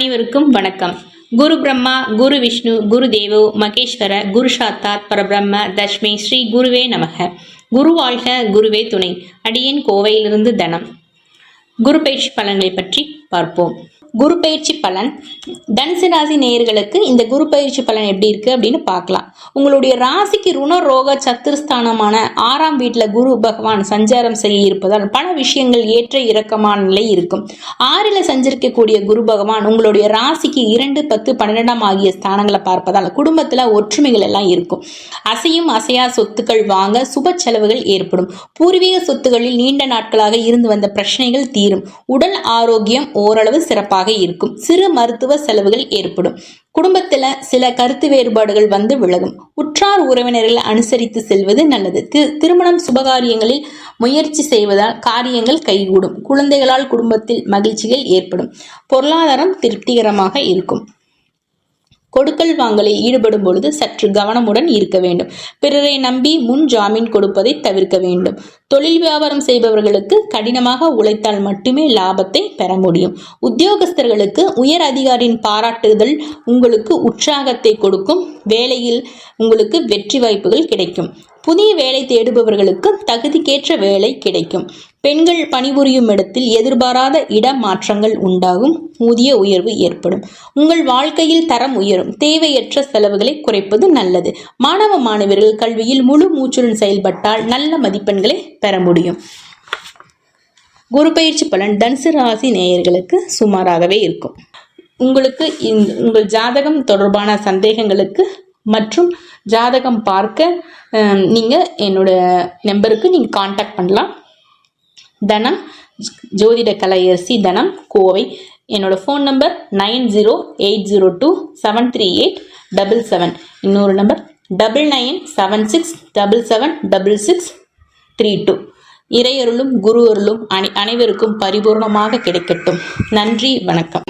அனைவருக்கும் வணக்கம். குரு பிரம்மா குரு விஷ்ணு குரு தேவோ மகேஸ்வர குரு சாத்தாத் பரபிரம்ம தஷ்மி ஸ்ரீ குருவே நமக. குரு வாழ்க குருவே துணை. அடியேன் கோவையிலிருந்து தனம். குரு பயிற்சி பலன்களை பற்றி பார்ப்போம். குரு பயிற்சி பலன். தனுசு ராசி நேயர்களுக்கு இந்த குரு பயிற்சி பலன் எப்படி இருக்கு அப்படின்னு பார்க்கலாம். உங்களுடைய ராசிக்கு ருண ரோக சத்துருஸ்தானமான ஆறாம் வீட்டில் குரு பகவான் சஞ்சாரம் செய்ய இருப்பதால் பல விஷயங்கள் ஏற்ற இறக்கமான நிலை இருக்கும். ஆறில் சஞ்சரிக்கக்கூடிய குரு பகவான் உங்களுடைய ராசிக்கு இரண்டு பத்து பன்னிரெண்டாம் ஆகிய ஸ்தானங்களை பார்ப்பதால் குடும்பத்தில் ஒற்றுமைகள் எல்லாம் இருக்கும். அசையும் அசையா சொத்துக்கள் வாங்க சுப செலவுகள் ஏற்படும். பூர்வீக சொத்துகளில் நீண்ட நாட்களாக இருந்து வந்த பிரச்சனைகள் தீரும். உடல் ஆரோக்கியம் ஓரளவு சிறப்பாக இருக்கும். சிறு மருத்துவ செலவுகள் ஏற்படும். குடும்பத்தில் சில கருத்து வேறுபாடுகள் வந்து விலகும். உற்றார் உறவினர்களை அனுசரித்து செல்வது நல்லது. தி- திருமணம் சுபகாரியங்களில் முயற்சி செய்வதால் காரியங்கள் கைகூடும். குழந்தைகளால் குடும்பத்தில் மகிழ்ச்சிகள் ஏற்படும். பொருளாதாரம் திருப்திகரமாக இருக்கும். கொடுக்கல் வாங்கலில் ஈடுபடும் பொழுது சற்று கவனமுடன் இருக்க வேண்டும். பிறரை நம்பி முன் ஜாமீன் கொடுப்பதை தவிர்க்க வேண்டும். தொழில் வியாபாரம் செய்பவர்களுக்கு கடினமாக உழைத்தால் மட்டுமே லாபத்தை பெற முடியும். உத்தியோகஸ்தர்களுக்கு உயர் அதிகாரியின் பாராட்டுதல் உங்களுக்கு உற்சாகத்தை கொடுக்கும். வேலையில் உங்களுக்கு வெற்றி வாய்ப்புகள் கிடைக்கும். புதிய வேலை தேடுபவர்களுக்கு தகுதிக்கேற்ற வேலை கிடைக்கும். பெண்கள் பணிபுரியும் இடத்தில் எதிர்பாராத இடமாற்றங்கள் உண்டாகும். ஊதிய உயர்வு ஏற்படும். உங்கள் வாழ்க்கையில் தரம் உயரும். தேவையற்ற செலவுகளை குறைப்பது நல்லது. மாணவ மாணவர்கள் கல்வியில் முழு மூச்சுடன் செயல்பட்டால் நல்ல மதிப்பெண்களை பெற முடியும். குரு பயிற்சி பலன் தனுசு ராசி நேயர்களுக்கு சுமாராகவே இருக்கும். உங்களுக்கு உங்கள் ஜாதகம் தொடர்பான சந்தேகங்களுக்கு மற்றும் ஜாதகம் பார்க்க நீங்கள் என்னோட நம்பருக்கு நீங்கள் காண்டாக்ட் பண்ணலாம். தனம் ஜோதிட கலையரசி தனம் கோவை. என்னோட phone number nine zero eight zero two seven three eight double seven. இன்னொரு number double nine seven six double seven double six three two இறையருளும் குரு அருளும் அனை அனைவருக்கும் பரிபூர்ணமாக கிடைக்கட்டும். நன்றி வணக்கம்.